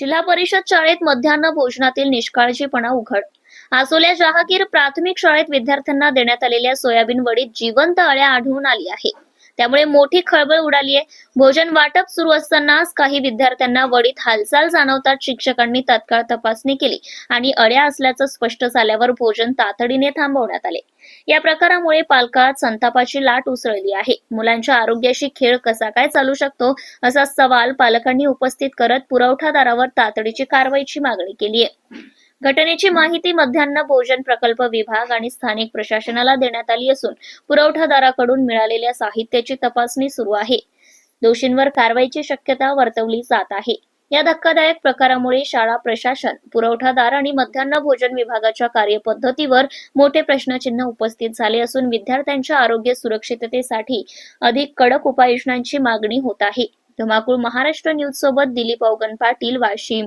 जिल्हा परिषद शाळेत मध्यान्ह भोजनातील निष्काळजीपणा उघड. आसोल्या जहागीर प्राथमिक शाळेत विद्यार्थ्यांना देण्यात आलेल्या सोयाबीन वडीत जिवंत अळ्या आढळून आली आहे. त्यामुळे मोठी खळबळ उडाली आहे भोजन वाटप सुरू असतानाच काही विद्यार्थ्यांना वडीत हालचाल जाणवतात शिक्षकांनी तात्काळ तपासणी केली आणि अड्या असल्याचं स्पष्ट झाल्यावर भोजन तातडीने थांबवण्यात आले. या प्रकारामुळे पालकात संतापाची लाट उसळली आहे. मुलांच्या आरोग्याशी खेळ कसा काय चालू शकतो असा सवाल पालकांनी उपस्थित करत पुरवठादारावर तातडीची कारवाईची मागणी केली आहे घटनेची माहिती मध्यान्ह भोजन प्रकल्प विभाग आणि स्थानिक प्रशासनाला देण्यात आली असून पुरवठादाराकडून मिळालेल्या साहित्याची तपासणी सुरू आहे. दोषींवर कारवाईची शक्यता वर्तवली जात आहे. या धक्कादायक प्रकारामुळे शाळा प्रशासन पुरवठादार आणि मध्यान्ह भोजन विभागाच्या कार्यपद्धतीवर मोठे प्रश्नचिन्ह उपस्थित झाले असून विद्यार्थ्यांच्या आरोग्य सुरक्षिततेसाठी अधिक कडक उपाययोजनांची मागणी होत आहे. धुमाकूळ महाराष्ट्र न्यूज सोबत दिलीप अवगन पाटील वाशिम.